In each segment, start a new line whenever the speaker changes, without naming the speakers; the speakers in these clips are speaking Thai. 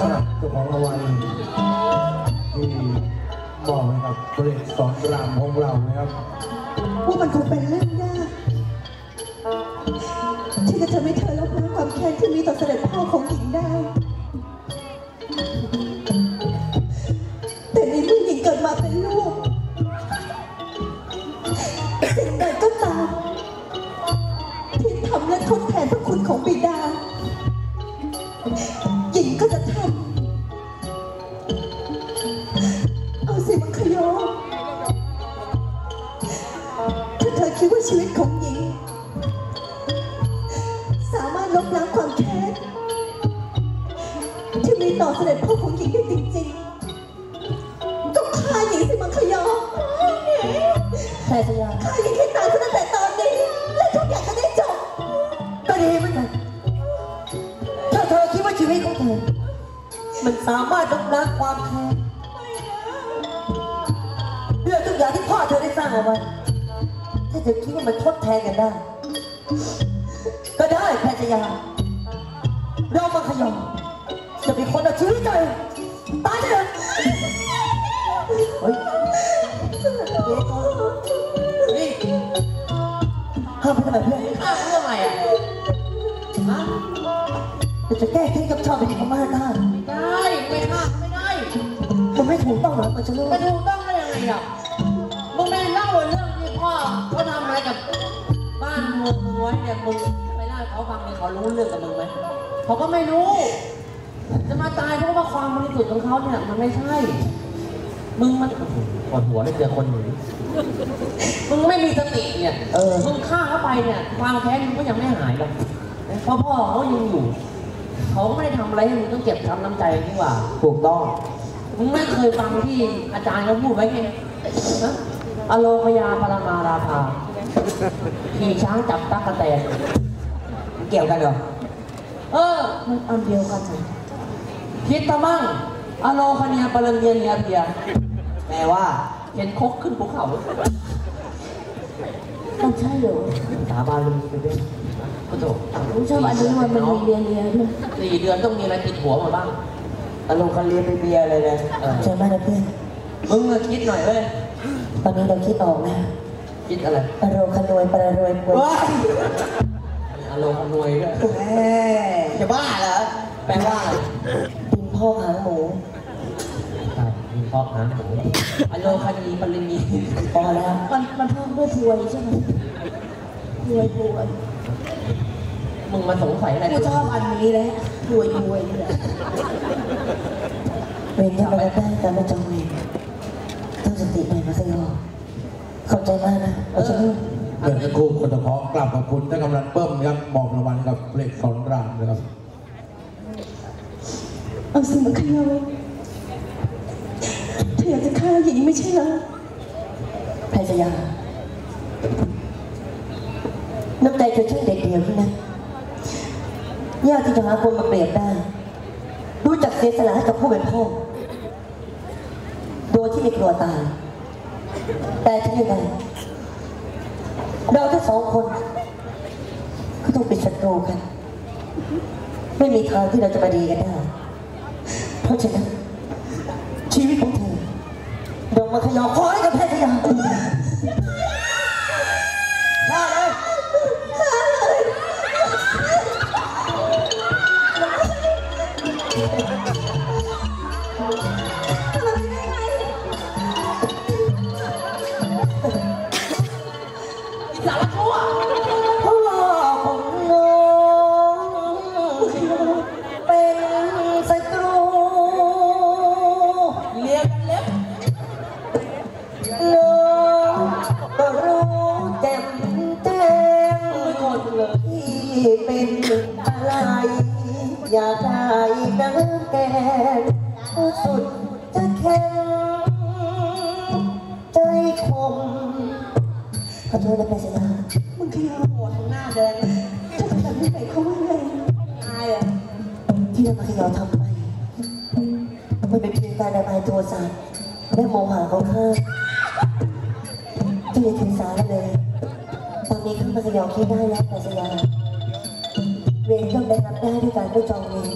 สำหรับเจ้าของรางวัลที่บอกนะครับบริษัทสอนรามของเรานะครับ
ว่ามันคงเป็นเรื่องยากที่จะทำให้เธอลบล้างความแค้นที่มีต่อเสด็จพ่อของหญิ แพรชยาฆ่าหญิงให้ตายซะตั้งแต่ตอนนี้และทุกอย่างจะได้จบ
ก็ดีเหมือนกันถ้าเธอคิดว่าชีวิตของเธอ มันสามารถลบล้างความแค้นเรื่องทุกอย่างที่พ่อเธอได้สร้างเอาไว้ถ้าเธอคิดว่ามันทดแทนกันได้ ก็ได้แพทยาเรามาขยอมจะเป็นคนเอาชีวิตเธอามไปทำไมเพื่อน
ข้าเรื่องอะไรอะฮะ
เราจะแก้แค้นกับชาวเป็นพม่าได้
ได้ไม่ฆ่าไม่ได้
มันไม่ถูกต้องหรอกมันจะรู้
ไปถูกต้องได้ยังไงอะมึงไม่เล่าเรื่องที่พ่อเขาทำอะไรกับบ้านเมืองมึงไว้เนี่ยมึงไปเล่าให้เขาฟังเนี่ยเขารู้เรื่องกับมึงไหมเขาก็ไม่รู้ จะมาตายเพราะว่าความบริสุทธิ์ของเขาเนี่ยมันไม่ใช่ มึงมันปวดหัวเลยเจอคนอย่างนี้มึงไม่มีสติเนี่ย
เออ
มึงฆ่าเขาไปเนี่ยความแค้นมึงก็ยังไม่หายหรอกเพราะพ่อเขายังอยู่ เขาก็ไม่ได้ทำอะไรให้มึงต้องเจ็บช้ำน้ำใจนี่หว่า
ถูกต้อง
มึงไม่เคยฟังที่อาจารย์เขาพูดไว้ไงนะอโลพยาปรมาราภาขี่ช้างจับตั๊กแตน
เกี่ยวกันเหรอ
เออ มันอันเดียวกันเลยคิดตะมั่งอโลคเนียปรัญเนียเนียเพีย
แปลว่า
เห็นคกขึ้นภูเขา
ต้องใช่เหรอ
สาบานลุงไปด้วยก็จบ
ผมชอบอันนี้มันมันมีเรียนเรียนด้วย
สี่เดือนต้องมีอะไรติดหัวมาบ้าง
อารมณ์คันเรียนไปเบียร์เลยนะ
เออ
ใช่ไหมนะเพื่อน
มึงอะคิดหน่อยเว้ย
ตอนนี้เราคิดออกนะ
คิดอะไร
อารมณ์คันรวยปรารวยป่วย
อโลคำนวยด้วย
แหมจะบ้าเหรอ
แปลว่าอะไร
ดินพ่อหางหมู
ครับมี พอกหางหมูอโลคดีปรินี
พอแล้ว
มันมันเพิ่มด้วยพวยใช่ไหมพวยพวย
มึงมาสงสัยอะไร
กูชอบอันนี้แหละพวยพวยนี่แหละ
เวรที่มาแล้วได้แต่ไม่จองเวรตั้งสติหน่อยมาสยอขอบใจมากนะเราจะรู้
เดือนครูคนเฉพาะกลับขอบคุณท่านกำลังเปิ้มครับมอบรางวัลกับบริษัทสอนรามนะครับ
เอาสิมังคโยเธออยากจะ ฆ่าหญิงไม่ใช่เหรอ
ไพศยาน้ำใจเธอช่างเด็ดเดียวนะยากที่จะหาคนมาเปรียบได้ รู้จักเสียสละให้กับผู้เป็นพ่อ โดยที่ไม่กลัวตาย แต่ที่ยังไงเราทั้งสองคน ก็ต้องเป็นศัตรูกัน ไม่มีทางที่เราจะมาดีกันได้ เพราะฉะนั้น ชีวิตของเธอดง มาขยอขอให้กับแพทยาฆ่าเลยพ่อ เป็นอะไร อยากได้น้ำแกงสุดจะแข็งใจคมขอโทษนะแม่สนา
มังคโย
หัวทั้งหน้าแดง
เธอทำแบบนี้ไปเขาว่าไง
อายอะ
ที่เรามาขยอทำไปมันเป็นเพียงการระบายโทสะและโมหะของข้าที่อย่าถือสาเลย ตอนนี้ข้ามาขยอคิดได้แล้วแม่สนา เรื่องมได้รับได้ที่ยการผู้จองเวร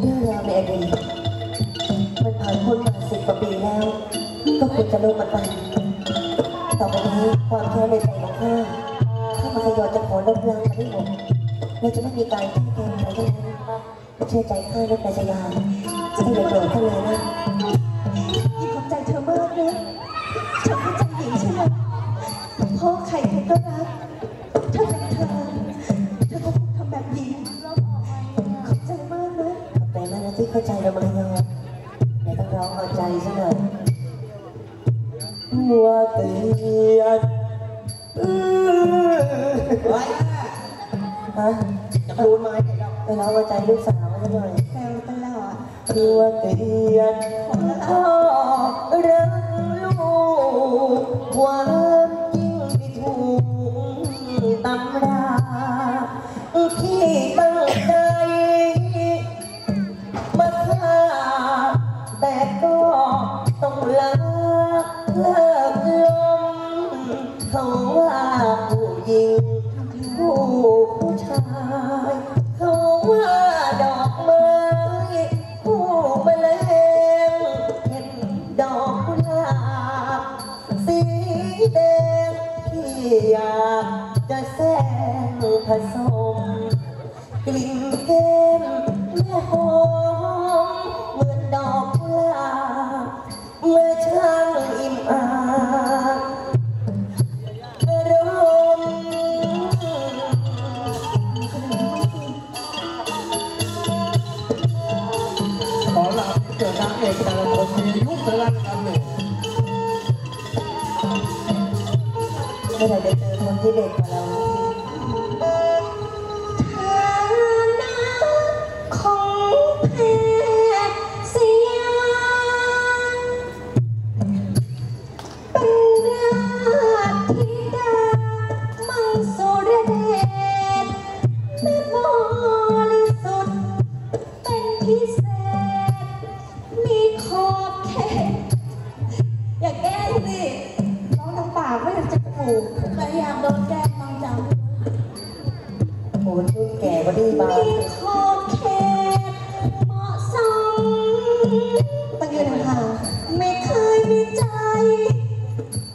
เรื่องราวในอดีตมันผ่านพ้นมาสิบกว่าปีแล้
ว ก็ค
วรจะเลิ
กมัน
ไป
ต่อ
ไปนี้ความแค้นในใจของข้าข้ามาทยอยจะขอลบ
ล้างมัน
ให้
ผมดเราจะไม่มีการ
ที่
แทนใครทั้งนั้
นเชื่อ
ใจข้าและปัญ
ญาจะ
ไดือย่าโก
รธข้าเลยนะ ลูก
สาวซะห
ยแซวต
ลอด
ตัวเตียนพ่อ
รักลูก
วัา
他觉得他们比他老。Thank you.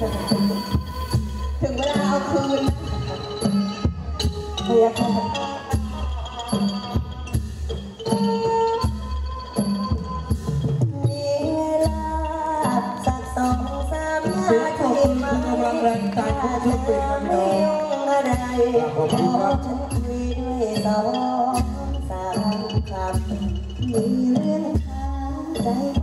ถึงเวลาเอาคืนเรีย
กขอบคุณครับฉันคุยด้วยสองามคำมีเรื่อง
ทาใจ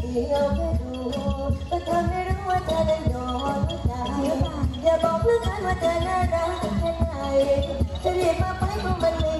เดู
ก็วอย่าบอกเพื่อนว่าเธน่ารักแค่ไหนจะรีบมาไปเพรมันไม่